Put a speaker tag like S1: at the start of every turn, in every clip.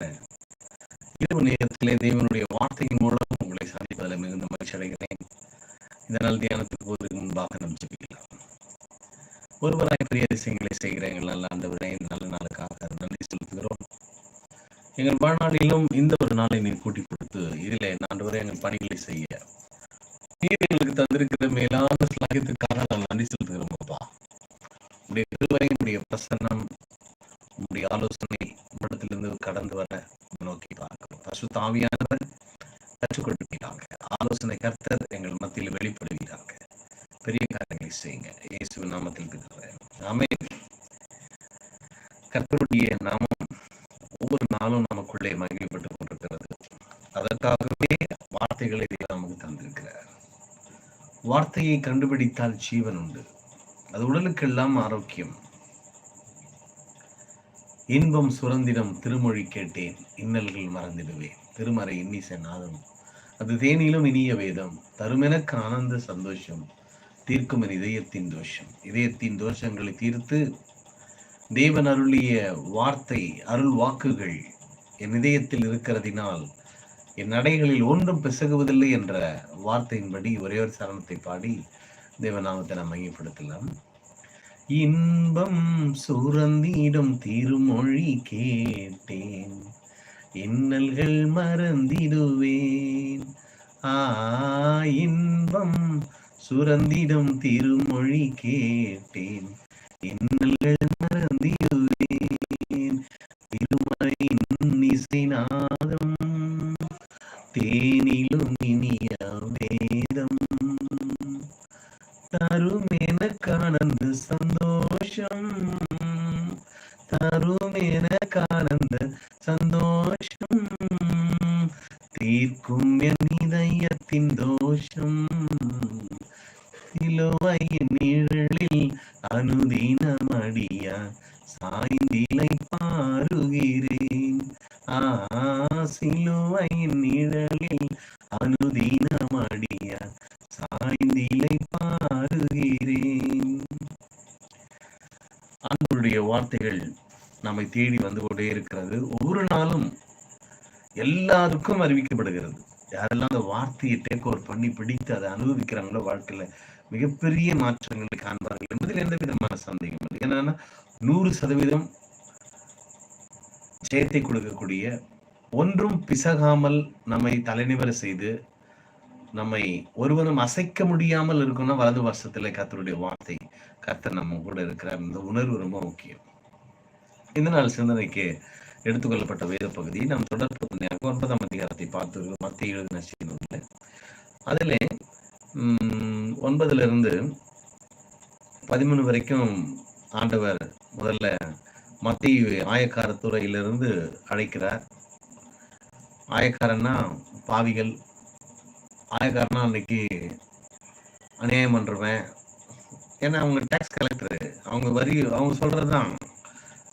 S1: இரவு நேரத்திலே தேவனுடைய வார்த்தையின் மூலம் உங்களை சந்திப்பதில் மிகுந்த மகிழ்ச்சி அடைகிறேன். இதனால் தியானத்துக்கு போவதற்கு முன்பாக நாம் ஜெபிக்கலாம். ஒருவராய் பெரிய விஷயங்களை செய்கிற நல்ல ஆண்டவரே இந்த நல்ல நாளுக்காக நன்றி செலுத்துகிறோம். எங்கள் வாழ்நாளிலும் இந்த ஒரு நாளை நீர் கூட்டி கொடுத்து இதிலே ஆண்டவரே எங்கள் பணிகளை செய்ய. நீர் எங்களுக்கு தந்திருக்கிற மேலான ஸ்லாகியத்துக்காக நான் நன்றி செலுத்துகிறோம் அப்பா உடைய கிருபை உடைய பிரசன்னம் உடைய ஆலோசனை இடத்திலிருந்து கடந்து வர நோக்கி பார்க்கிறோம் பசு தாவியானவர் கற்றுக் கொடுப்பீராங்க ஆலோசனை கர்த்தர் எங்கள் மத்தியில் வெளிப்படுவீராங்க பெரிய காரியங்களை செய்யுங்க இயேசுவின் நாமத்தில் பிதாவே ஆமென் கர்த்தருடைய நாமம் ஒவ்வொரு நாளும் நமக்குள்ளே மகிழ்ப்பட்டுக் கொண்டிருக்கிறது அதற்காகவே வார்த்தைகளை நமக்கு தந்திருக்கிறார். வார்த்தையை கண்டுபிடித்தால் ஜீவன் உண்டு. அது உடலுக்கெல்லாம் ஆரோக்கியம். இன்பம் சுரந்திடம் திருமொழி கேட்டேன் இன்னல்கள் மறந்திடுவேன். திருமறை இன்னிசை நாதம். அது தேனிலும் இனிய வேதம். தருமெனக்கு ஆனந்த சந்தோஷம். தீர்க்கும் என் இதயத்தின் தோஷம். இதயத்தின் தோஷங்களை தீர்த்து தேவன் அருளிய வார்த்தை அருள் வாக்குகள் என் இதயத்தில் இருக்கிறதினால் என் நடைகளில் ஒன்றும் பிசகுவதில்லை என்ற வார்த்தையின்படி ஒரே ஒரு சரணத்தை பாடி தேவநாமத்தை நாம் மையப்படுத்தலாம். இன்பம் சுரந்திடும் திருமொழி கேட்டேன். இன்னல்கள் மறந்திடுவேன். ஆ இன்பம் சுரந்திடும் திருமொழி கேட்டேன். இன்னல்கள் மறந்திடுவேன். திருமறையின் இசைநாதம் ஆண்டவருடைய வார்த்தைகள் நம்மை தேடி வந்து கொண்டே இருக்கிறது. ஒவ்வொரு நாளும் எல்லாருக்கும் அறிவிக்கப்படுகிறது. யாரெல்லாம் அந்த வார்த்தையை டேக் ஓவர் பண்ணி பிடித்து அதை அனுபவிக்கிறாங்களோ வாழ்க்கையில மிகப்பெரிய மாற்றங்களை காண்பார்கள் என்பதில் எந்த விதமான சந்தேகம் இல்லை. என்னன்னா நூறு சதவீதம் ஜெயத்தை கொடுக்கக்கூடிய ஒன்றும் பிசகாமல் நம்மை தலைநிவர செய்து நம்மை ஒருவனும் அசைக்க முடியாமல் இருக்கும்னா வலது வருஷத்துல கத்தருடைய வார்த்தை. கர்த்தர் நம்ம கூட இருக்கிற இந்த உணர்வு ரொம்ப முக்கியம். இந்த நாள் சிந்தனைக்கு எடுத்துக்கொள்ளப்பட்ட வேத பகுதி நாம் தொடர்பு ஒன்பதாம் அதிகாரத்தை பார்த்து மத்திய எழுதின செய்தியில் அதில் ஒன்பதுல இருந்து பதிமூணு வரைக்கும் ஆண்டவர் முதல்ல மத்திய ஆயக்கார துறையிலிருந்து அழைக்கிறார். ஆயக்காரன்னா பாவிகள். ஆயக்காரனா அன்னைக்கு அநியாயம் பண்றவன். ஏன்னா அவங்க டேக்ஸ் கலெக்டர் அவங்க வரி அவங்க சொல்றதுதான்.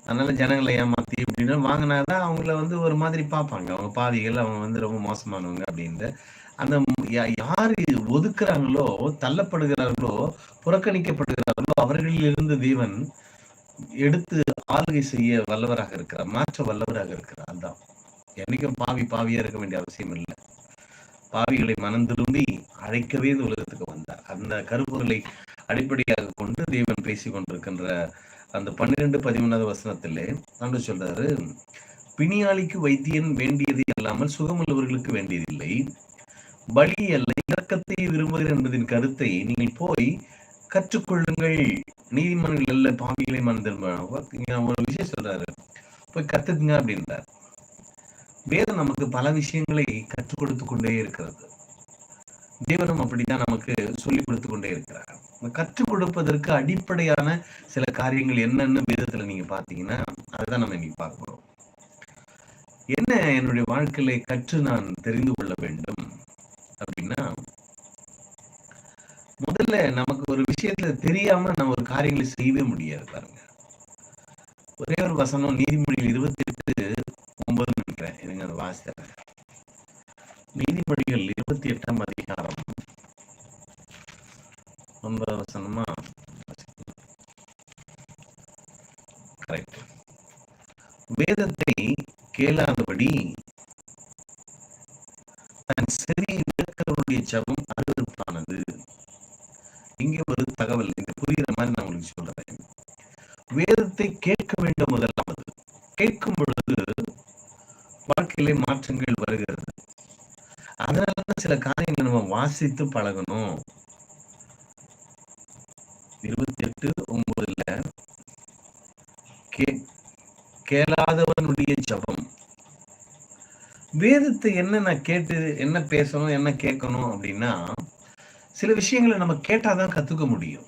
S1: அதனால ஜனங்களை ஏமாத்தி அப்படின்னு வாங்கினாதான் அவங்கள வந்து ஒரு மாதிரி பார்ப்பாங்க. அவங்க பாவிகள் அவங்க வந்து ரொம்ப மோசமானவங்க அப்படின்ட்டு. அந்த யா- யாரு ஒதுக்குறாங்களோ தள்ளப்படுகிறார்களோ புறக்கணிக்கப்படுகிறார்களோ அவர்களிலிருந்து தேவன் எடுத்து ஆளுகை செய்ய வல்லவராக இருக்கிறார் மாற்ற வல்லவராக இருக்கிறார். அதான். என்னைக்கும் பாவி பாவியா இருக்க வேண்டிய அவசியம் இல்லை. பாவிகளை மனம் திரும்பி அழைக்கவே இந்த உலகத்துக்கு வந்தார். அந்த கருப்பொருளை அடிப்படையாக கொண்டு தேவன் பேசி கொண்டிருக்கின்ற அந்த பன்னிரெண்டு பதிமூணாவது வசனத்திலே ஆண்டு சொல்றாரு பிணியாளிக்கு வைத்தியன் வேண்டியது அல்லாமல் சுகமுள்ளவர்களுக்கு வேண்டியதில்லை. பலி அல்ல இறக்கத்தை விரும்புகிறேன் என்பதின் கருத்தை நீங்கள் போய் கற்றுக்கொள்ளுங்கள். நீதிமன்றங்கள் அல்ல பாவிகளை மனதில் ஒரு விஷயம் சொல்றாரு. போய் கத்துக்குங்க அப்படின்றார். வேதம் நமக்கு பல விஷயங்களை கற்றுக் கொடுத்து கொண்டே இருக்கிறது. தேவனும் அப்படித்தான் நமக்கு சொல்லிக் கொடுத்து கொண்டே இருக்கிறார். கற்றுக் கொடுப்பதற்கு அடிப்படையான சில காரியங்கள் என்னன்னு வேதத்துல நீங்க பாத்தீங்கன்னா அதுதான் நம்ம இன்னைக்கு பார்க்கிறோம் என்ன என்னுடைய வாழ்க்கையில கற்று நான் தெரிந்து கொள்ள வேண்டும் அப்படின்னா முதல்ல நமக்கு ஒரு விஷயத்துல தெரியாம நம்ம ஒரு காரியங்களை செய்யவே முடியாது பாருங்க. ஒரே ஒரு வசனம் நீதிமொழியில் இருபத்தி எட்டு ஒன்பது நினைக்கிறேன். இருங்க அதை வாசித்தேன் நீதிபதிகள் இருபத்தி எட்டாம் அதிகாரம் ஒன்பது வசனமா? கரெக்ட் வேதத்தை கேளாதபடி கேளாதபடி தன் செவியை விளக்கிறவருடைய ஜபம் அருவருப்பானது இங்கே ஒரு தகவல் இந்த புரிகிற மாதிரி நான் உங்களுக்கு சொல்றேன் வேதத்தை கேட்க வேண்டும் முதலாவது கேட்கும் பொழுது வாழ்க்கையிலே மாற்றங்கள் வருகிறது அதனால சில காரியங்களை நம்ம வாசித்து பழகணும். இருபத்தி எட்டு ஒன்பதுல கேளாதவனுடைய ஜபம். வேதத்தை என்ன நான் கேட்டு என்ன பேசணும் என்ன கேட்கணும் அப்படின்னா சில விஷயங்களை நம்ம கேட்டாதான் கத்துக்க முடியும்.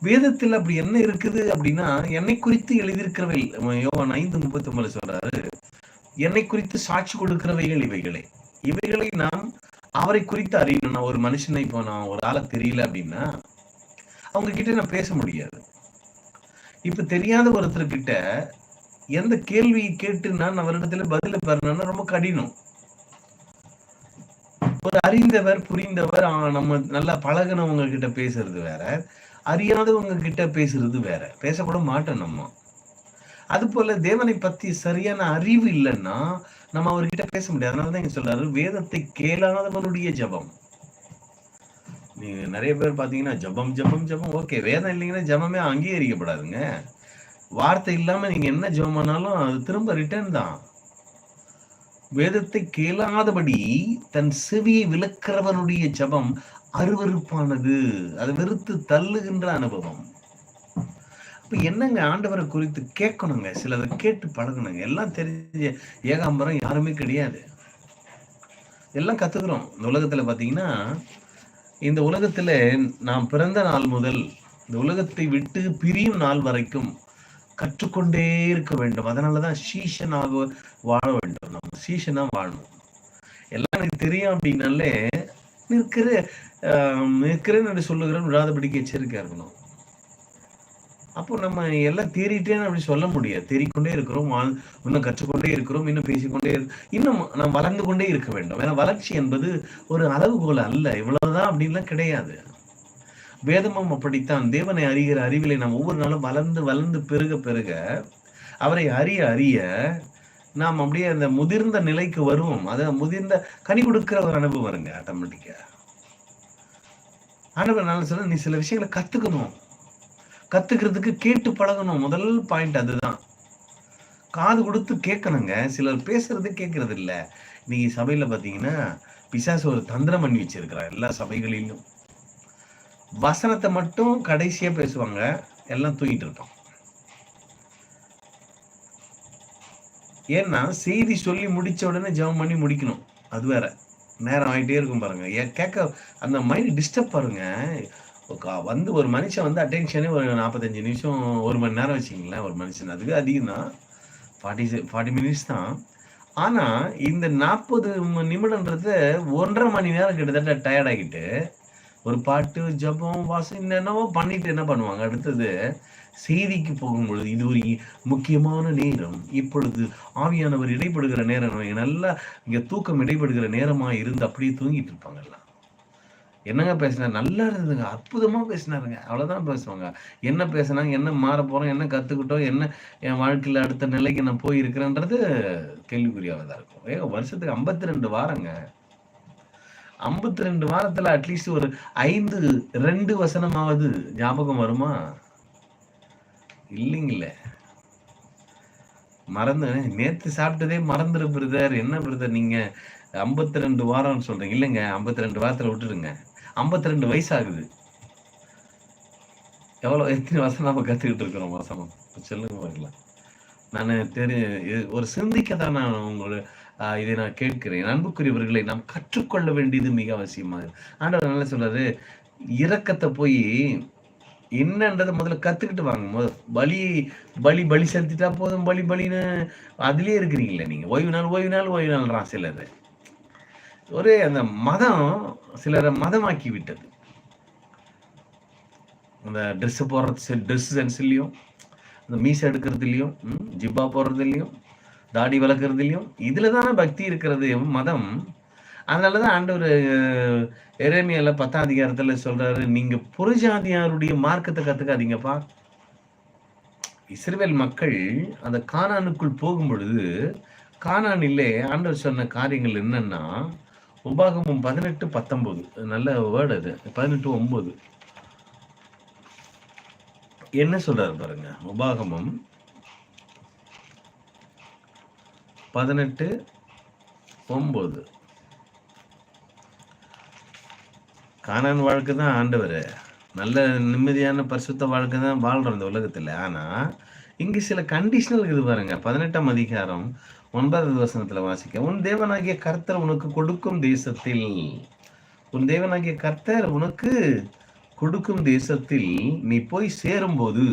S1: வேதத்தில் அப்படி என்ன இருக்குது அப்படின்னா என்னை குறித்து எழுதியிருக்கிறவை யோவான் ஐந்து முப்பத்தி ஒன்பது சொல்றாரு என்னை குறித்து சாட்சி கொடுக்கிறவைகள் இவைகளே. இவைகளை நாம் அவரை குறித்து அறியணும்னா ஒரு மனுஷனை இப்போ நான் ஒரு ஆளை தெரியல அப்படின்னா அவங்க கிட்ட நான் பேச முடியாது. இப்ப தெரியாத ஒருத்தர் கிட்ட எந்த கேள்வியை கேட்டு நான் அவரிடத்துல பதில பெறணும்னா ரொம்ப கடினம். ஒரு அறிந்தவர் புரிந்தவர் நம்ம நல்லா பழகினவங்க கிட்ட பேசுறது வேற. அறியாதவங்க கிட்ட பேசுறது வேற. பேசக்கூட மாட்டோம் நம்ம. அது போல தேவனை பத்தி சரியான அறிவு இல்லைன்னா நம்ம அவர்கிட்ட பேச முடியாது. அதனாலதான் இங்க சொல்றாரு வேதத்தை கேளாதவனுடைய ஜபம். நீங்க நிறைய பேர் பாத்தீங்கன்னா ஜபம் ஜபம் ஜபம். ஓகே வேதம் இல்லைங்கன்னா ஜபமே அங்கீகரிக்கப்படாதுங்க. வார்த்தை இல்லாம நீங்க என்ன ஜபம் பண்ணாலும் அது திரும்ப ரிட்டர்ன் தான். வேதத்தை கேளாதபடி தன் செவியை விளக்கிறவனுடைய ஜபம் அருவறுப்பானது அதை வெறுத்து தள்ளுகின்ற அனுபவம். அப்ப என்னங்க ஆண்டவரை குறித்து கேட்கணுங்க? சிலதை கேட்டு பழகணுங்க எல்லாம் தெரிஞ்ச ஏகாம்பரம் யாருமே கிடையாது. எல்லாம் கத்துக்கிறோம். இந்த உலகத்துல பாத்தீங்கன்னா இந்த உலகத்துல நாம் பிறந்த நாள் முதல் இந்த உலகத்தை விட்டு பிரியும் நாள் வரைக்கும் கற்றுக்கொண்டே இருக்க வேண்டும். அதனாலதான் சீஷனாக வாழ வேண்டும். நம்ம சீஷனா வாழணும். எல்லாம் எனக்கு தெரியும் அப்படின்னாலே நிற்கிற நிற்கிறேன்னு சொல்லுகிறேன் விழாதபடிக்கு எச்சரிக்கையா இருக்கணும். அப்போ நம்ம எல்லாம் தேறிட்டேன்னு அப்படி சொல்ல முடியாது. தேறிக்கொண்டே இருக்கிறோம் இன்னும் கற்றுக்கொண்டே இருக்கிறோம் இன்னும் பேசிக்கொண்டே இன்னும் நாம் வளர்ந்து கொண்டே இருக்க வேண்டும். ஏன்னா வளர்ச்சி என்பது ஒரு அளவுகோல் அல்ல. இவ்வளவுதான் அப்படின்லாம் கிடையாது. வேதமும் அப்படித்தான். தேவனை அறிகிற அறிவிலை நாம் ஒவ்வொரு நாளும் வளர்ந்து வளர்ந்து பெருக பெருக அவரை அறிய அறிய நாம் அப்படியே அந்த முதிர்ந்த நிலைக்கு வருவோம். அதை முதிர்ந்த கனி கொடுக்கிற ஒரு அனுபவம் வருங்க ஆட்டோமேட்டிக்கா. ஆனவர் நான் சொல்ல நீ சில விஷயங்களை கத்துக்கணும். கத்துக்கிறதுக்கு கேட்டு பழகணும். முதல் பாயிண்ட் அதுதான். காது கொடுத்து கேட்கணுங்க. சிலர் பேசுறது கேட்கறது இல்ல இன்னைக்கு சபையில பாத்தீங்கன்னா பிசாசு ஒரு தந்திரம் பண்ணி வச்சிருக்கிறார். எல்லா சபைகளிலும். வசனத்தை மட்டும் கடைசியா பேசுவாங்க. எல்லாம் தூங்கிட்டு இருப்பான். ஏன்னா செய்தி சொல்லி முடிச்ச உடனே ஜெபம் பண்ணி முடிக்கணும். அது வேற. நேரம் ஆகிட்டே இருக்கும் பாருங்க. கேட்க அந்த மைண்ட் டிஸ்டர்ப் பாருங்க வந்து ஒரு மனுஷன் வந்து அட்டென்ஷனே ஒரு நாற்பத்தஞ்சு நிமிஷம் ஒரு மணி நேரம் வச்சுக்கிங்களேன் ஒரு மனுஷன். அதுக்கு அதிகம் தான் ஃபார்ட்டி ஃபார்ட்டி மினிட்ஸ் தான். ஆனால் இந்த நாற்பது நிமிடன்றது ஒன்றரை மணி நேரம் கிட்டத்தட்ட டயர்டாகிட்டு ஒரு பாட்டு ஜபம் வாசம் என்னென்னவோ பண்ணிட்டு என்ன பண்ணுவாங்க? அடுத்தது செய்திக்கு போகும்பொழுது இது ஒரு முக்கியமான நேரம். இப்பொழுது ஆவியானவர் இடைப்படுகிற நேரம். நல்லா இங்கே தூக்கம் இடைப்படுகிற நேரமாக இருந்து அப்படியே தூங்கிட்டு இருப்பாங்கல்லாம் என்னங்க பேசினார்? நல்லா இருந்ததுங்க. அற்புதமா பேசினாருங்க. அவ்வளவுதான் பேசுவாங்க. என்ன பேசினாங்க என்ன மாற போகிறோம் என்ன கத்துக்கிட்டோம் என்ன என் வாழ்க்கையில அடுத்த நிலைக்கு நான் போயிருக்கிறேன்றது கேள்விக்குறியாவதா இருக்கும். ஏங்க வருஷத்துக்கு ஐம்பத்தி ரெண்டு வாரங்க. ஐம்பத்தி ரெண்டு வாரத்துல அட்லீஸ்ட் ஒரு ஐந்து ரெண்டு வசனமாவது ஞாபகம் வருமா? இல்லைங்கள. மறந்து நேத்து சாப்பிட்டதே மறந்துரு பிரதர். என்ன பிரதர் நீங்க? ஐம்பத்தி ரெண்டு வாரம்னு சொல்றீங்க. இல்லைங்க ஐம்பத்தி ரெண்டு வாரத்துல விட்டுடுங்க. ஐம்பத்தி ரெண்டு வயசு ஆகுது எவ்வளவு எத்தனை வருஷம் நம்ம கத்துக்கிட்டு இருக்கிறோம் வசனம் சொல்லுங்க பார்க்கலாம் நான் தெரி ஒரு சிந்திக்க தான் நான் உங்களோட இதை நான் கேட்கிறேன். அன்புக்குரியவர்களை நாம் கற்றுக்கொள்ள வேண்டியது மிக அவசியமாக ஆண்டவர் என்ன சொல்றாரு இறக்கத்தை போய் என்னன்றதை முதல்ல கத்துக்கிட்டு வாங்க. முதல் பலி பலி பலி செலுத்திட்டா போதும் பலி பலின்னு. அதுலயே இருக்கிறீங்களே நீங்க. ஓய்வு நாள் ஓய்வு நாள் ஓய்வு நாள்றான் சிலர். ஒரே அந்த மதம் சிலரை மதமாக்கி விட்டது அந்த ட்ரெஸ் போடுறது ட்ரெஸ் சென்ஸ்லையும் அந்த மீசை எடுக்கிறதுலையும் ஜிப்பா போடுறதுலையும் தாடி வளர்க்குறதுலையும் இதில் தானே பக்தி இருக்கிறது மதம். அதனாலதான் ஆண்டவர் எரேமியால பத்தாம் அதிகாரத்தில் சொல்றாரு நீங்க புறஜாதியாருடைய மார்க்கத்தை கத்துக்காதீங்கப்பா. இஸ்ரேல் மக்கள் அந்த கானானுக்குள் போகும் பொழுது கானானிலே ஆண்டவர் சொன்ன காரியங்கள் என்னன்னா உபாகமும் பதினெட்டு பத்தொன்பது. நல்ல வேர்டு அது. பதினெட்டு ஒன்பது. என்ன சொல்றாரு பாருங்க. உபாகமம் பதினெட்டு ஒன்பது. காணான் வாழ்க்கை தான் ஆண்டவர். நல்ல நிம்மதியான பரிசுத்த வாழ்க்கை தான் வாழ்றோம் இந்த உலகத்துல. ஆனா இங்க சில கண்டிஷனல் இருக்குது பாருங்க. பதினெட்டாம் அதிகாரம் ஒன்பதாவது வசனத்துல வாசிக்க உன் தேவனாகிய கர்த்தர் உனக்கு கொடுக்கும் தேசத்தில் உன் தேவனாகிய கர்த்தர் உனக்கு கொடுக்கும் தேசத்தில் நீ போய் சேரும்போது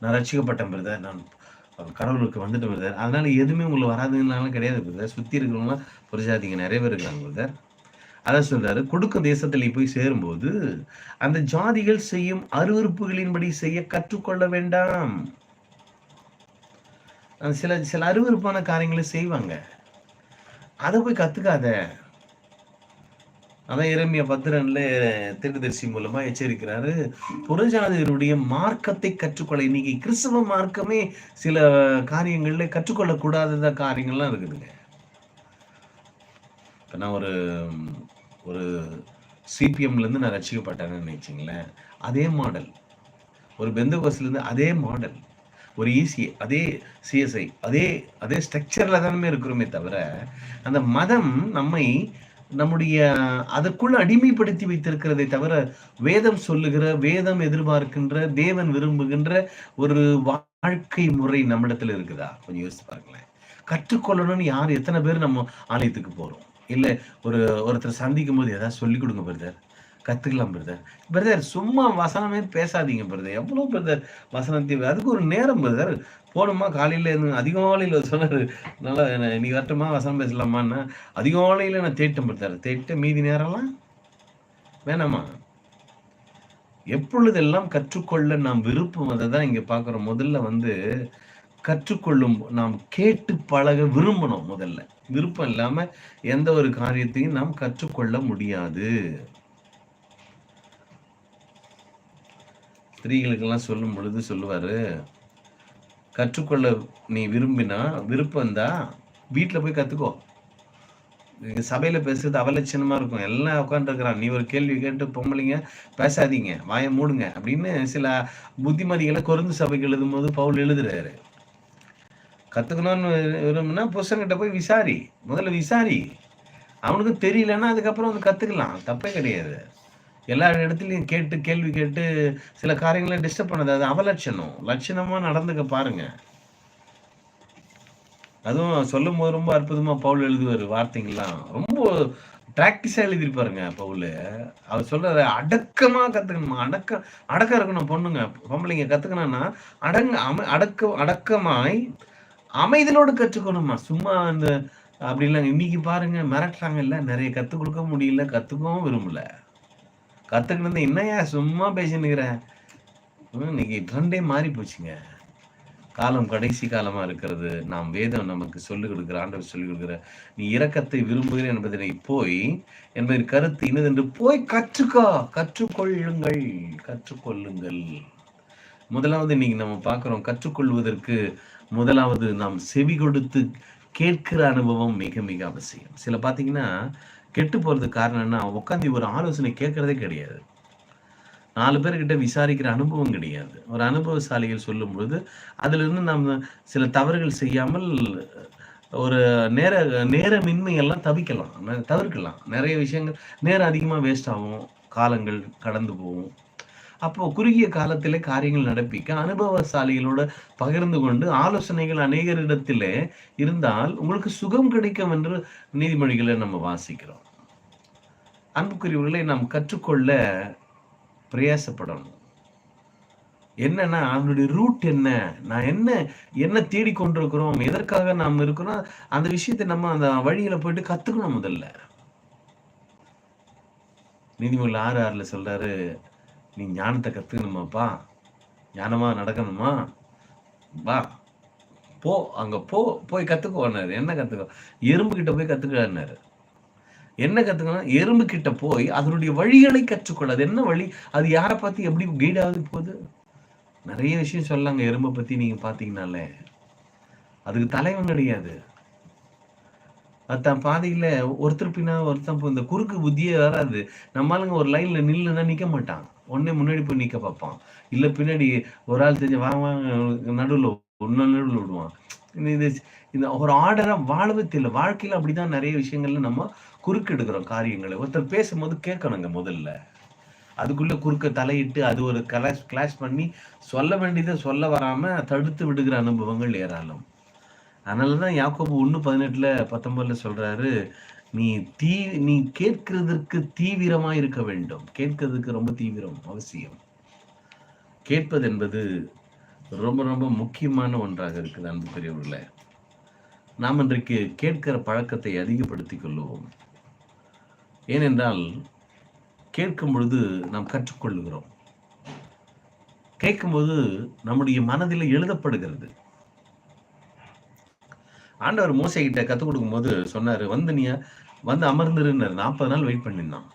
S1: நான் ரசிக்கப்பட்டேன் பிரதர். நான் கடவுளுக்கு வந்துட்டு பிரதர். அதனால எதுவுமே உங்களுக்கு வராதுங்கனாலும் கிடையாது பிரதர். சுத்தி இருக்கிறவங்களாம் புரிஞ்சாதீங்க நிறைய பேர் இருக்காங்க பிரதர். அதான் சொல்றாரு கொடுக்கும் தேசத்தில் நீ போய் சேரும்போது அந்த ஜாதிகள் செய்யும் அருவறுப்புகளின்படி செய்ய கற்றுக்கொள்ள வேண்டாம். சில சில அருவருப்பான காரியங்களை செய்வாங்க. அதை போய் கற்றுக்காத அதான் இறைமைய பத்திரன்ல திருதர்சி மூலமா எச்சரிக்கிறாரு. புறஜாதியருடைய மார்க்கத்தை கற்றுக்கொள்ள இன்னைக்கு கிறிஸ்தவ மார்க்கமே சில காரியங்கள்ல கற்றுக்கொள்ளக்கூடாத காரியங்கள்லாம் இருக்குதுங்க. இப்போ நான் ஒரு ஒரு சிபிஎம்லேருந்து நான் ரசிக்கப்பட்டேன்னு நினைச்சிங்களேன். அதே மாடல் ஒரு பெந்தகோஸ்லேருந்து அதே மாடல் ஒரு ஈசி அதே சிஎஸ்ஐ அதே அதே ஸ்ட்ரக்சரில் தானே இருக்கிறோமே தவிர அந்த மதம் நம்மை நம்முடைய அதற்குள்ள அடிமைப்படுத்தி வைத்திருக்கிறதை தவிர வேதம் சொல்லுகிற வேதம் எதிர்பார்க்கின்ற தேவன் விரும்புகின்ற ஒரு வாழ்க்கை முறை நம்மிடத்துல இருக்குதா? கொஞ்சம் யோசிச்சு பாருங்களேன். கற்றுக்கொள்ளணும்னு யார் எத்தனை பேர் நம்ம ஆலயத்துக்கு போறோம்? இல்லை ஒரு ஒருத்தர் சந்திக்கும் போது ஏதாவது சொல்லி கொடுங்க பிரதர் கத்துக்கலாம் பிரதர் பிரதர் சும்மா வசனமே பேசாதீங்க பிரதர் எவ்வளோ பிரதர் வசனத்தை அதுக்கு ஒரு நேரம் பிரதர் போகணுமா காலையில் இருந்து அதிகாலையில் சொன்னார். நல்லா நீ வரட்டுமா வசனம் பேசலாமான்னா அதிகாலையில் நான் தேட்டம் பிரதர் தேட்ட மீதி நேரம்லாம்? வேணாமா? எப்பொழுதெல்லாம் கற்றுக்கொள்ள நாம் விருப்பம் அதை தான் இங்கே பார்க்குறோம். முதல்ல வந்து கற்றுக்கொள்ளும் நாம் கேட்டு பழக விரும்பணும் முதல்ல. விருப்பம் இல்லாமல் எந்த ஒரு காரியத்தையும் நாம் கற்றுக்கொள்ள முடியாது. ஸ்திரீகளுக்கெல்லாம் சொல்லும் பொழுது சொல்லுவார் கற்றுக்கொள்ள நீ விரும்பினா விருப்பம் தான் வீட்டில் போய் கற்றுக்கோ சபையில் பேசுறது அவலட்சணமாக இருக்கும். எல்லாம் உட்காந்துருக்குறான் நீ ஒரு கேள்வி கேட்டு பொம்பளைங்க பேசாதீங்க. வாயை மூடுங்க. அப்படின்னு சில புத்திமதிகளை குறைந்து சபைக்கு எழுதும் போது பவுல் எழுதுறாரு. கற்றுக்கணும்னு விரும்புனா புருஷங்கிட்ட போய் விசாரி. முதல்ல விசாரி. அவனுக்கு தெரியலன்னா அதுக்கப்புறம் வந்து கற்றுக்கலாம் தப்பே கிடையாது. எல்லா இடத்துலையும் கேட்டு கேள்வி கேட்டு சில காரியங்களை டிஸ்டர்ப் பண்ணது. அது அவலட்சணம். லட்சணமா நடந்துக்க பாருங்க. அதுவும் சொல்லும் போது ரொம்ப அற்புதமா பவுல் எழுதுவார் வார்த்தைங்கள்லாம் ரொம்ப பிராக்டிஸா எழுதியிருப்பாருங்க பவுல். அவர் சொல்ற அடக்கமா கத்துக்கணுமா? அடக்க அடக்கம் இருக்கணும் பொண்ணுங்க. பொம்பளைங்க கத்துக்கணும்னா அடங்க அம அடக்க அடக்கமாய் அமைதலோடு கற்றுக்கணுமா சும்மா அந்த அப்படிலாம் இன்னைக்கு பாருங்க மிரட்டுறாங்க இல்ல நிறைய கத்துக் கொடுக்க முடியல கத்துக்கவும் விரும்பல. கற்றுக்கிட்டு என்னையா சும்மா பேசினுக்கிற இன்னைக்கு ட்ரெண்டே மாறி போச்சுங்க. காலம் கடைசி காலமா இருக்கிறது. நாம் வேதம் நமக்கு சொல்லிக் கொடுக்குற ஆண்டவர் சொல்லிக் கொடுக்குற நீ இறக்கத்தை விரும்புகிறேன் என்பதனை போய் என்பதை கருத்து இன்னதென்று போய் கற்றுக்கோ கற்றுக்கொள்ளுங்கள் கற்றுக்கொள்ளுங்கள். முதலாவது இன்னைக்கு நம்ம பார்க்கிறோம் கற்றுக்கொள்வதற்கு முதலாவது நாம் செவி கொடுத்து கேட்கிற அனுபவம் மிக மிக அவசியம். சில பார்த்தீங்கன்னா கெட்டு போகிறதுக்கு காரணம் என்ன? உட்காந்து ஒரு ஆலோசனை கேட்கறதே கிடையாது. நாலு பேர்கிட்ட விசாரிக்கிற அனுபவம் கிடையாது. ஒரு அனுபவசாலிகள் சொல்லும் பொழுது அதிலிருந்து நம்ம சில தவறுகள் செய்யாமல் ஒரு நேர நேரமின்மையெல்லாம் தவிக்கலாம். தவிர்க்கலாம். நிறைய விஷயங்கள் நேரம் அதிகமாக வேஸ்ட் ஆகும். காலங்கள் கடந்து போகும். அப்போ குறுகிய காலத்திலே காரியங்கள் நடப்பிக்க அனுபவசாலிகளோட பகிர்ந்து கொண்டு ஆலோசனைகள் அநேகரிடத்திலே இருந்தால் உங்களுக்கு சுகம் கிடைக்கும் என்று நீதிமொழிகளை நம்ம வாசிக்கிறோம். அன்புக்குரியவர்களை நாம் கற்றுக்கொள்ள பிரயாசப்படணும். என்னன்னா அவனுடைய ரூட் என்ன? நான் என்ன என்ன தேடிக்கொண்டிருக்கிறோம் எதற்காக நாம் இருக்கிறோம்? அந்த விஷயத்தை நம்ம அந்த வழியில போயிட்டு கத்துக்கணும் முதல்ல. நீதிமொழி ஆறு ஆறுல சொல்றாரு நீ ஞானத்தை கத்துக்கணுமாப்பா? ஞானமா நடக்கணுமா? வா போ அங்க போ போய் கத்துக்கோன்னாரு என்ன கத்துக்கோ? எறும்பு கிட்ட போய் கத்துக்கிறாரு என்ன கற்றுக்கணும் எறும்பு கிட்ட போய் அதனுடைய வழிகளை கற்றுக்கொள்ள அது என்ன வழி? அது யாரை பார்த்து எப்படி கைடாவது போகுது? நிறைய விஷயம் சொல்லாங்க எறும்பை பத்தி நீங்க பாத்தீங்கன்னாலே அதுக்கு தலைவன் கிடையாது. அது தன் ஒருத்தர் பின்னா ஒருத்தன் இந்த குறுக்கு புத்தியே வராது. நம்மளுங்க ஒரு லைன்ல நில்லுன்னா நிற்க மாட்டான். உடனே முன்னாடி போய் நிக்க பார்ப்பான். இல்ல பின்னாடி ஒரு ஆள் தெரிஞ்ச வா வாங்க நடுவில் இன்னும் நடுவில் விடுவான். இந்த இது இந்த ஒரு ஆர்டராக வாழவே தெரியல. வாழ்க்கையில அப்படிதான் நிறைய விஷயங்கள்ல நம்ம குறுக்கு எடுக்கிறோம் காரியங்களை ஒருத்தர் பேசும்போது கேட்கணுங்க முதல்ல. அதுக்குள்ளே குறுக்க தலையிட்டு அது ஒரு கிளாஷ் கிளாஷ் பண்ணி சொல்ல வேண்டியதை சொல்ல வராமல் தடுத்து விடுகிற அனுபவங்கள் ஏராளம். அதனாலதான் யாக்கோபு ஒன்று பதினெட்டில் பத்தொம்பதில் சொல்கிறாரு நீ தீ நீ கேட்கிறதற்கு தீவிரமாக இருக்க வேண்டும். கேட்கிறதுக்கு ரொம்ப தீவிரம் அவசியம். கேட்பது என்பது ரொம்ப ரொம்ப முக்கியமான ஒன்றாக இருக்குது அன்புக்குரியவர்களே. நாம் இன்றைக்கு கேட்கிற பழக்கத்தை அதிகப்படுத்திக் கொள்ளுவோம் ஏனென்றால் கேட்கும் பொழுது நாம் கற்றுக்கொள்ளுகிறோம். கேட்கும்போது நம்முடைய மனதில் எழுதப்படுகிறது. ஆண்டவர் மோசை கிட்ட கற்றுக் கொடுக்கும்போது சொன்னாரு வந்து நீ வந்து அமர்ந்துருன்னாரு நாற்பது நாள் வெயிட் பண்ணிருந்தான்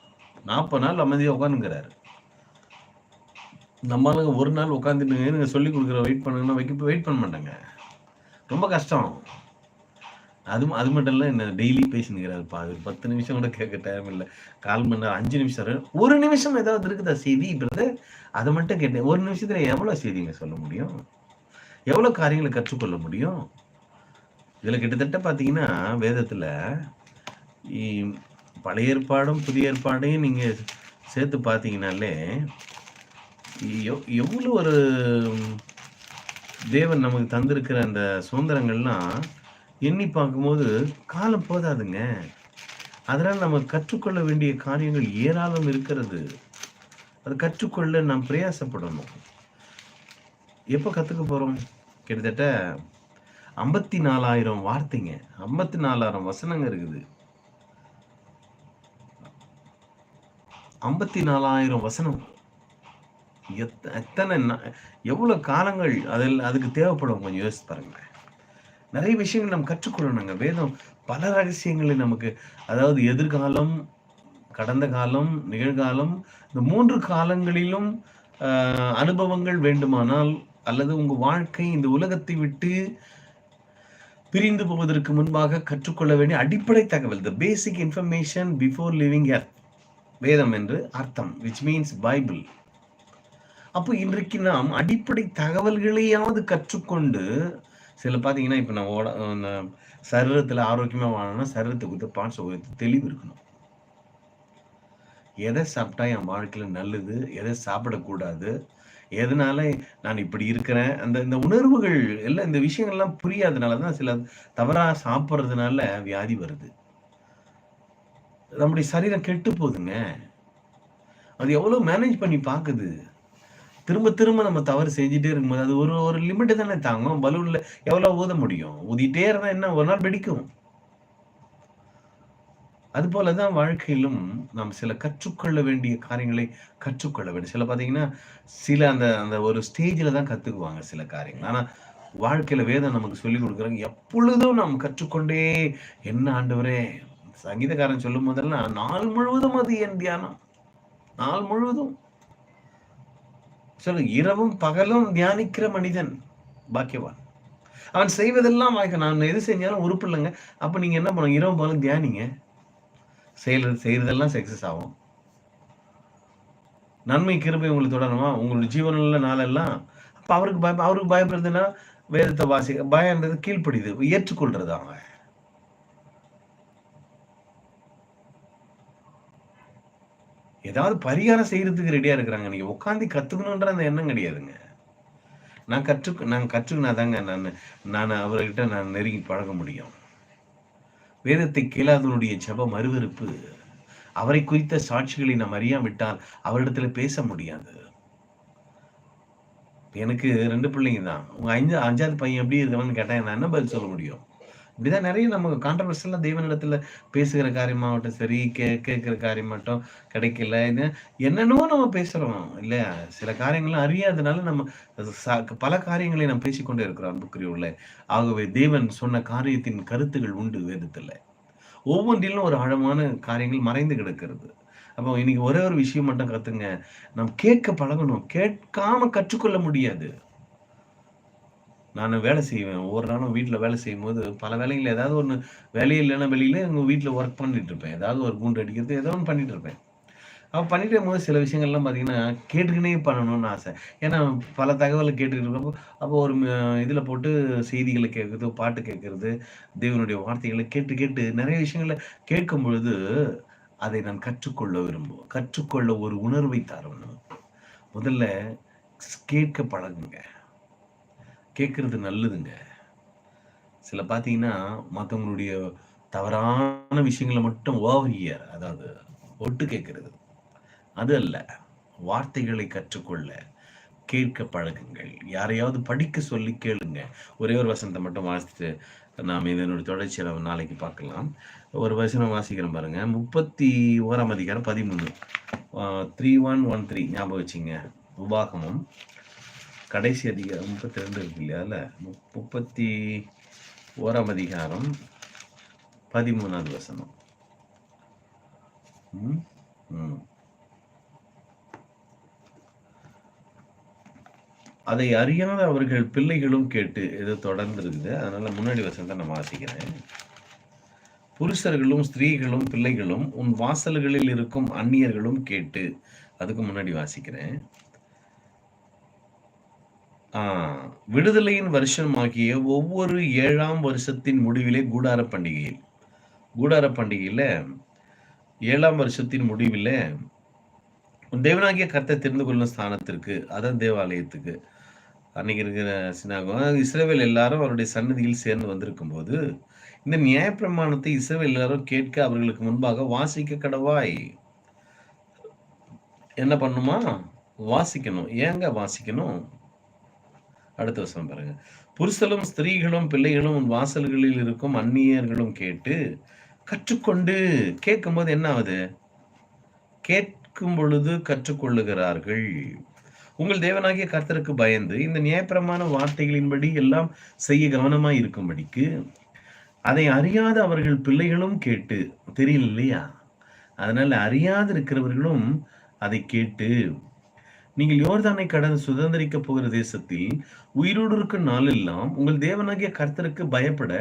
S1: நாற்பது நாள் அமைதியாக உட்காந்துங்கிறாரு நம்மளுங்க ஒரு நாள் உட்காந்துட்டு சொல்லி கொடுக்குற வெயிட் பண்ணுங்கன்னா வெயிட் பண்ண மாட்டாங்க. ரொம்ப கஷ்டம். அது அது மட்டும் இல்லை என்ன டெய்லி பேசினுக்கிறாருப்பா. பா பத்து நிமிஷம் கூட கேட்க டைம் இல்லை. கால் மணி நேரம் அஞ்சு நிமிஷம் ஒரு நிமிஷம் ஏதாவது இருக்குதா செய்தி? பிரதர் அதை மட்டும் கேட்டேன். ஒரு நிமிஷத்துல எவ்வளோ செய்திங்க சொல்ல முடியும்? எவ்வளோ காரியங்களை கற்றுக்கொள்ள முடியும்? இதில் கிட்டத்தட்ட பார்த்தீங்கன்னா வேதத்தில் பழைய ஏற்பாடும் புதிய ஏற்பாடையும் நீங்கள் சேர்த்து பார்த்தீங்கனாலே எவ்வளோ ஒரு தேவன் நமக்கு தந்திருக்கிற அந்த சுதந்திரங்கள்லாம் எண்ணி பார்க்கும்போது காலம் போதாதுங்க. அதனால் நம்ம கற்றுக்கொள்ள வேண்டிய காரியங்கள் ஏராளம் இருக்கிறது. அது கற்றுக்கொள்ள நாம் பிரயாசப்படணும். எப்போ கற்றுக்க போகிறோம்? கிட்டத்தட்ட ஐம்பத்தி நாலாயிரம் வார்த்தைங்க. ஐம்பத்தி நாலாயிரம் வசனங்க இருக்குது. ஐம்பத்தி நாலாயிரம் வசனம் எத்தனை எவ்வளோ காலங்கள் அதில் அதுக்கு தேவைப்படும்? கொஞ்சம் யோசிச்சு பாருங்க நிறைய விஷயங்கள் நம்ம கற்றுக்கொள்ளணுங்க. வேதம் பல ரகசியங்களை நமக்கு அதாவது எதிர்காலம் கடந்த காலம் நிகழ்காலம் இந்த மூன்று காலங்களிலும் அனுபவங்கள் வேண்டுமானால் அல்லது உங்க வாழ்க்கை இந்த உலகத்தை விட்டு பிரிந்து போவதற்கு முன்பாக கற்றுக்கொள்ள வேண்டிய அடிப்படை தகவல் the basic information before living earth வேதம் என்று அர்த்தம் விச் மீன்ஸ் பைபிள் அப்போ இன்றைக்கு நாம் அடிப்படை தகவல்களையாவது கற்றுக்கொண்டு சில பார்த்தீங்கன்னா இப்போ நான் ஓட சரீரத்தில் ஆரோக்கியமாக வாழணும்னா சரீரத்தை கொடுத்து பான் தெளிவு இருக்கணும். எதை சாப்பிட்டா என் வாழ்க்கையில் நல்லது? எதை சாப்பிடக்கூடாது? எதனால நான் இப்படி இருக்கிறேன்? அந்த இந்த உணர்வுகள் எல்லாம் இந்த விஷயங்கள்லாம் புரியாதனால தான் சில தவறாக சாப்பிட்றதுனால வியாதி வருது. நம்முடைய சரீரம் கெட்டு போகுதுங்க. அது எவ்வளோ மேனேஜ் பண்ணி பார்க்குது திரும்ப திரும்ப நம்ம தவறு செஞ்சுட்டே இருக்கும்போது அது ஒரு ஒரு லிமிட்டு தானே தாங்கும். பலூன்ல எவ்வளவு ஊத முடியும்? ஊதிட்டே இருந்தா என்ன? ஒரு நாள் வெடிக்கும். அது போலதான் வாழ்க்கையிலும் நாம் சில கற்றுக்கொள்ள வேண்டிய காரியங்களை கற்றுக்கொள்ள வேண்டும். சில பார்த்தீங்கன்னா சில அந்த அந்த ஒரு ஸ்டேஜில் தான் கற்றுக்குவாங்க சில காரியங்கள். ஆனால் வாழ்க்கையில வேதம் நமக்கு சொல்லி கொடுக்குறாங்க எப்பொழுதும் நாம் கற்றுக்கொண்டே என்ன ஆண்டவரே? சங்கீதக்காரன் சொல்லும் போதெல்லாம் நாள் முழுவதும் அது என் தியானம். நாள் முழுவதும். சொல்லு இரவும் பகலும் தியானிக்கிற மனிதன் பாக்கியவான். அவன் செய்வதெல்லாம் நான் எது செஞ்சாலும் உறுப்பு இல்லைங்க. அப்போ நீங்க என்ன பண்ணுங்க இரவும் பகலும் தியானிங்க. செய்யறது செய்கிறதெல்லாம் சக்சஸ் ஆகும். நன்மை கிருபை உங்களுக்கு தொடருமா? உங்களுடைய ஜீவனுள்ள நாளெல்லாம் அப்போ அவருக்கு பய அவருக்கு பயப்படுறதுன்னா வேதத்தை வாசி பயன்றது கீழ்ப்படிது ஏற்றுக்கொள்றது அவங்க ஏதாவது பரிகாரம் செய்யறதுக்கு ரெடியா இருக்கிறாங்க. நீங்க உட்காந்து கத்துக்கணுன்ற அந்த எண்ணம் கிடையாதுங்க. நான் கற்று நான் கற்றுக்கினாதாங்க நான் நான் அவர்கிட்ட நான் நெருங்கி பழக முடியும். வேதத்தை கேளாதவனுடைய ஜப அருவறுப்பு அவரை குறித்த சாட்சிகளை நாம் அறியாவிட்டால் அவரிடத்துல பேச முடியாது. எனக்கு ரெண்டு பிள்ளைங்க தான். உங்க அஞ்சா அஞ்சாவது பையன் எப்படி இருக்கவன்னு கேட்டா நான் என்ன பதில் சொல்ல முடியும்? இப்படிதான் நிறைய நம்ம கான்ட்ரவர்சல்லாம் தெய்வனிடத்துல பேசுகிற காரியமாகட்டும் சரி கே கேட்கிற காரியமாகட்டும் கிடைக்கல. இது என்னென்னமோ நம்ம பேசுறோம் இல்லையா? சில காரியங்கள்லாம் அறியாதனால நம்ம பல காரியங்களை நம்ம பேசிக்கொண்டே இருக்கிறோம் அன்புக்குரிய ஆகவே தேவன் சொன்ன காரியத்தின் கருத்துகள் உண்டு வேதத்துல. ஒவ்வொன்றிலும் ஒரு ஆழமான காரியங்கள் மறைந்து கிடக்கிறது. அப்போ இன்னைக்கு ஒரே ஒரு விஷயம் மட்டும் கத்துங்க. நம்ம கேட்க பழகணும். கேட்காம கற்றுக்கொள்ள முடியாது. நான் வேலை செய்வேன். ஒவ்வொரு நாளும் வீட்டில் வேலை செய்யும்போது பல வேலைகள் ஏதாவது ஒன்று வேலையே இல்லைன்னா வெளியில் எங்கள் வீட்டில் ஒர்க் பண்ணிட்டு இருப்பேன் ஏதாவது ஒரு குண்டு அடிக்கிறது ஏதோ ஒன்று பண்ணிட்டு இருப்பேன் அவன் பண்ணிட்டு போது சில விஷயங்கள்லாம் பார்த்தீங்கன்னா கேட்டுக்கினே பண்ணணும்னு ஆசை. ஏன்னா பல தகவலை கேட்டுக்கிட்டு இருக்கப்போ அப்போ ஒரு இதில் போட்டு செய்திகளை கேட்குறது பாட்டு கேட்குறது தேவனுடைய வார்த்தைகளை கேட்டு கேட்டு நிறைய விஷயங்களை கேட்கும் பொழுது அதை நான் கற்றுக்கொள்ள விரும்புவோம் கற்றுக்கொள்ள ஒரு உணர்வை தரணும் முதல்ல கேட்க பழகுங்க. கேட்கறது நல்லதுங்க. சில பார்த்தீங்கன்னா மற்றவங்களுடைய தவறான விஷயங்களை மட்டும் ஓவர் இயர் அதாவது ஒட்டு கேட்கறது அது அல்ல வார்த்தைகளை கற்றுக்கொள்ள கேட்க பழகுங்கள். யாரையாவது படிக்க சொல்லி கேளுங்க. ஒரே ஒரு வசனத்தை மட்டும் வாசித்து நாம் இதனுடைய தொடர்ச்சியை நம்ம நாளைக்கு பார்க்கலாம். ஒரு வசனம் வாசிக்கிறோம் பாருங்க. முப்பத்தி ஓராம் அதிகாரம் பதிமூணு. த்ரீ ஒன் ஒன் த்ரீ ஞாபகம் வச்சுங்க. உபாகமும் கடைசி அதிகாரம் முப்பத்தி ரெண்டு இருக்கு இல்லையா? அதில் முப்பத்தி ஓராம் அதிகாரம் பதிமூணாவது வசனம். அதை அறியாத அவர்கள் பிள்ளைகளும் கேட்டு இது தொடர்ந்து இருக்குது அதனால முன்னாடி வசனத்தை நான் வாசிக்கிறேன். புருஷர்களும் ஸ்திரீகளும் பிள்ளைகளும் உன் வாசல்களில் இருக்கும் அந்நியர்களும் கேட்டு அதுக்கு முன்னாடி வாசிக்கிறேன். விடுதலையின் வருஷமாகிய ஒவ்வொரு ஏழாம் வருஷத்தின் முடிவிலே கூடார பண்டிகையில் கூடார பண்டிகையில் ஏழாம் வருஷத்தின் முடிவில் தேவனாகிய கத்தை தெரிந்து கொள்ளும் ஸ்தானத்திற்கு அதான் தேவாலயத்துக்கு அன்னைக்கு இருக்கிற சினாகம் இஸ்ரேவேல் எல்லாரும் அவருடைய சன்னதியில் சேர்ந்து வந்திருக்கும் போது இந்த நியாயப்பிரமாணத்தை இஸ்ரேவேல் எல்லாரும் கேட்க அவர்களுக்கு முன்பாக வாசிக்க கடவாய். என்ன பண்ணுமா? வாசிக்கணும். ஏங்க வாசிக்கணும்? அடுத்த வருஷம் பாருங்க. புருஷலும் ஸ்திரீகளும் பிள்ளைகளும் உன் வாசல்களில் இருக்கும் அந்நியர்களும் கேட்டு கற்றுக்கொண்டு கேட்கும் போது என்ன ஆகுது? கேட்கும் பொழுது கற்றுக்கொள்ளுகிறார்கள். உங்கள் தேவனாகிய கர்த்தருக்கு பயந்து இந்த நியாயப்பிரமான வார்த்தைகளின்படி எல்லாம் செய்ய கவனமாய் இருக்கும்படிக்கு அதை அறியாத அவர்கள் பிள்ளைகளும் கேட்டு தெரியல இல்லையா அதனால அறியாது இருக்கிறவர்களும் அதை கேட்டு நீங்கள் யோர்தானை கடந்து சுதந்திரிக்க போகிற தேசத்தில் உயிரோடு இருக்கும் நாளெல்லாம் உங்கள் தேவனாகிய கர்த்தருக்கு பயப்பட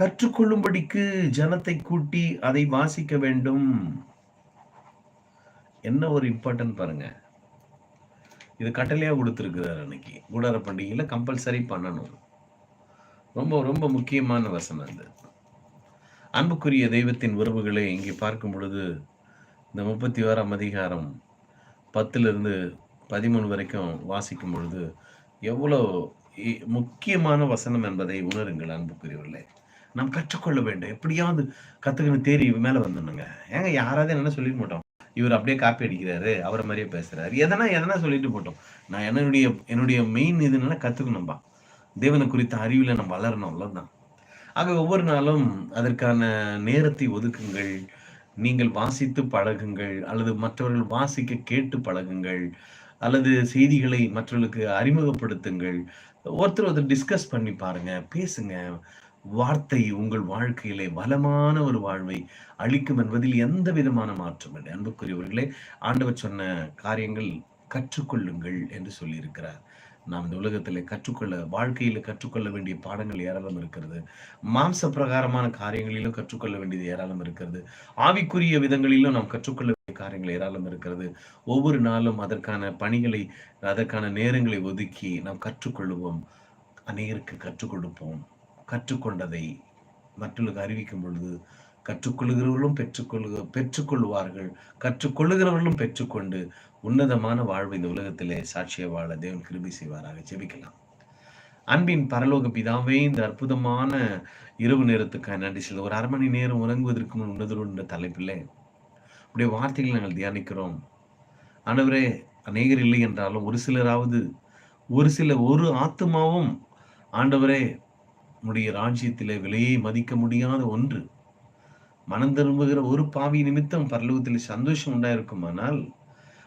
S1: கற்றுக்கொள்ளும்படிக்கு ஜனத்தை கூட்டி அதை வாசிக்க வேண்டும். என்ன ஒரு இம்பார்ட்டன்ட் பாருங்க. இது கட்டளையா கொடுத்துருக்கிறார் அன்னைக்கு. கூடார பண்டிகையில கம்பல்சரி பண்ணணும். ரொம்ப ரொம்ப முக்கியமான வசனம் அது அன்புக்குரிய தெய்வத்தின் உறவுகளை இங்கே பார்க்கும் பொழுது இந்த முப்பத்தி ஓராம் அதிகாரம் பத்திலிருந்து பதிமூணு வரைக்கும் வாசிக்கும் பொழுது எவ்வளோ முக்கியமான வசனம் என்பதை உணருங்கள் அன்புக்குரியவர்களே. நாம் கற்றுக்கொள்ள வேண்டும். எப்படியாவது கற்றுக்கணும் தேறி மேலே வந்துடணுங்க. ஏங்க யாராவது என்ன சொல்லிட்டு மாட்டோம் இவர் அப்படியே காப்பி அடிக்கிறாரு அவரை மாதிரியே பேசுறாரு. எதனா எதனா சொல்லிட்டு போட்டோம். நான் என்னுடைய என்னுடைய மெயின் இதுனால கற்றுக்கணும்பா தேவனை குறித்த அறிவில் நம்ம வளரணும் அவ்வளோதான் ஆக ஒவ்வொரு நாளும் அதற்கான நேரத்தை ஒதுக்குங்கள். நீங்கள் வாசித்து பழகுங்கள் அல்லது மற்றவர்கள் வாசிக்க கேட்டு பழகுங்கள். அல்லது செய்திகளை மற்றவர்களுக்கு அறிமுகப்படுத்துங்கள். ஒருத்தர் ஒருத்தர் டிஸ்கஸ் பண்ணி பாருங்க பேசுங்க. வார்த்தை உங்கள் வாழ்க்கையிலே பலமான ஒரு வாழ்வை அளிக்கும் என்பதில் எந்த விதமான மாற்றம் இல்லை. அன்புக்குரியவர்களே ஆண்டவர் சொன்ன காரியங்கள் கற்றுக்கொள்ளுங்கள் என்று சொல்லியிருக்கிறார். நாம் இந்த உலகத்தில் கற்றுக்கொள்ள வாழ்க்கையில் கற்றுக்கொள்ள வேண்டிய பாடங்கள் ஏராளம் இருக்கிறது. மாம்ச பிரகாரமான காரியங்களிலும் கற்றுக்கொள்ள வேண்டியது ஏராளம் இருக்கிறது. ஆவிக்குரிய விதங்களிலும் நாம் கற்றுக்கொள்ள காரியங்கள் ஏராளம் இருக்கிறது. ஒவ்வொரு நாளும் அதற்கான பணிகளை அதற்கான நேரங்களை ஒதுக்கி நாம் கற்றுக்கொள்வோம் அநேகருக்கு கற்றுக் கொடுப்போம். கற்றுக்கொண்டதை மற்றவர்களுக்கு அறிவிக்கும் பொழுது கற்றுக்கொள்கிறவர்களும் பெற்றுக்கொள்க பெற்றுக்கொள்வார்கள். கற்றுக்கொள்ளுகிறவர்களும் பெற்றுக்கொண்டு உன்னதமான வாழ்வு இந்த உலகத்திலே சாட்சிய வாழ தேவன் கிருபி செய்வாராக. ஜெபிக்கலாம். அன்பின் பரலோக பிதாவே இந்த அற்புதமான இரவு நேரத்துக்காக நன்றி செல்ல ஒரு அரை மணி நேரம் உறங்குவதற்கு முன் உன்னதோடு என்ற தலைப்பில் அப்படியே வார்த்தைகளை நாங்கள் தியானிக்கிறோம். ஆனவரே அநேகர் இல்லை என்றாலும் ஒரு சிலராவது ஒரு சில ஒரு ஆத்மாவும் ஆண்டவரே உடைய ராஜ்யத்தில் விலையை மதிக்க முடியாத ஒன்று. மனம் திரும்புகிற ஒரு பாவி நிமித்தம் பரலோகத்தில் சந்தோஷம் உண்டாயிருக்குமானால்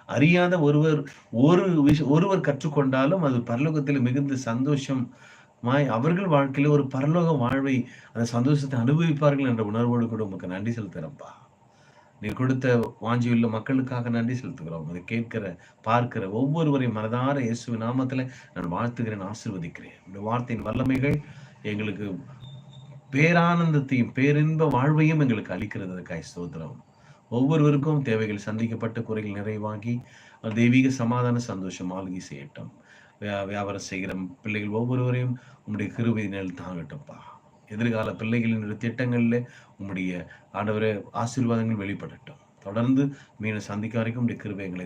S1: அறியாத ஒருவர் ஒரு விஷ ஒருவர் கற்றுக்கொண்டாலும் அது பரலோகத்தில் மிகுந்த சந்தோஷம் மாய் அவர்கள் வாழ்க்கையில் ஒரு பரலோக வாழ்வை அந்த சந்தோஷத்தை அனுபவிப்பார்கள் என்ற உணர்வோடு கூட உமக்கு நன்றி செலுத்துகிறப்பா நீர் கொடுத்த வாஞ்சியுள்ள மக்களுக்காக நன்றி செலுத்துகிறோம். அதை கேட்கிற பார்க்கிற ஒவ்வொருவரையும் மனதார இயேசு நாமத்தில் நான் வாழ்த்துகிறேன் ஆசிர்வதிக்கிறேன். இந்த வார்த்தையின் வல்லமைகள் எங்களுக்கு பேரானந்தத்தையும் பேரின்ப வாழ்வையும் எங்களுக்கு அளிக்கிறது அதுக்காய் ஸ்தோத்திரம். ஒவ்வொருவருக்கும் தேவைகள் சந்திக்கப்பட்ட குறைகள் நிறைவாகி தெய்வீக சமாதான சந்தோஷம் ஆளுகை செய்யட்டும். வியா- வியாபாரம் செய்கிற பிள்ளைகள் ஒவ்வொருவரையும் உம்முடைய கிருபையினால் தாங்கட்டும்ப்பா எதிர்கால பிள்ளைகளின் திட்டங்களில் உங்களுடைய ஆண்டவர ஆசீர்வாதங்கள் வெளிப்படட்டும். தொடர்ந்து மீண்டும் சந்திக்க வரைக்கும் உம்முடைய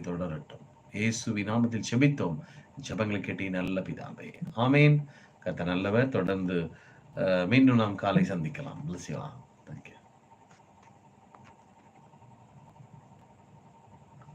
S1: தொடரட்டும். இயேசு விநாமத்தில் செபித்தோம் ஜெபங்களை கேட்டி நல்ல பிதாவே. ஆமேன். கத்த நல்லவர். தொடர்ந்து மீண்டும் நாம் காலை சந்திக்கலாம். பிளஸ்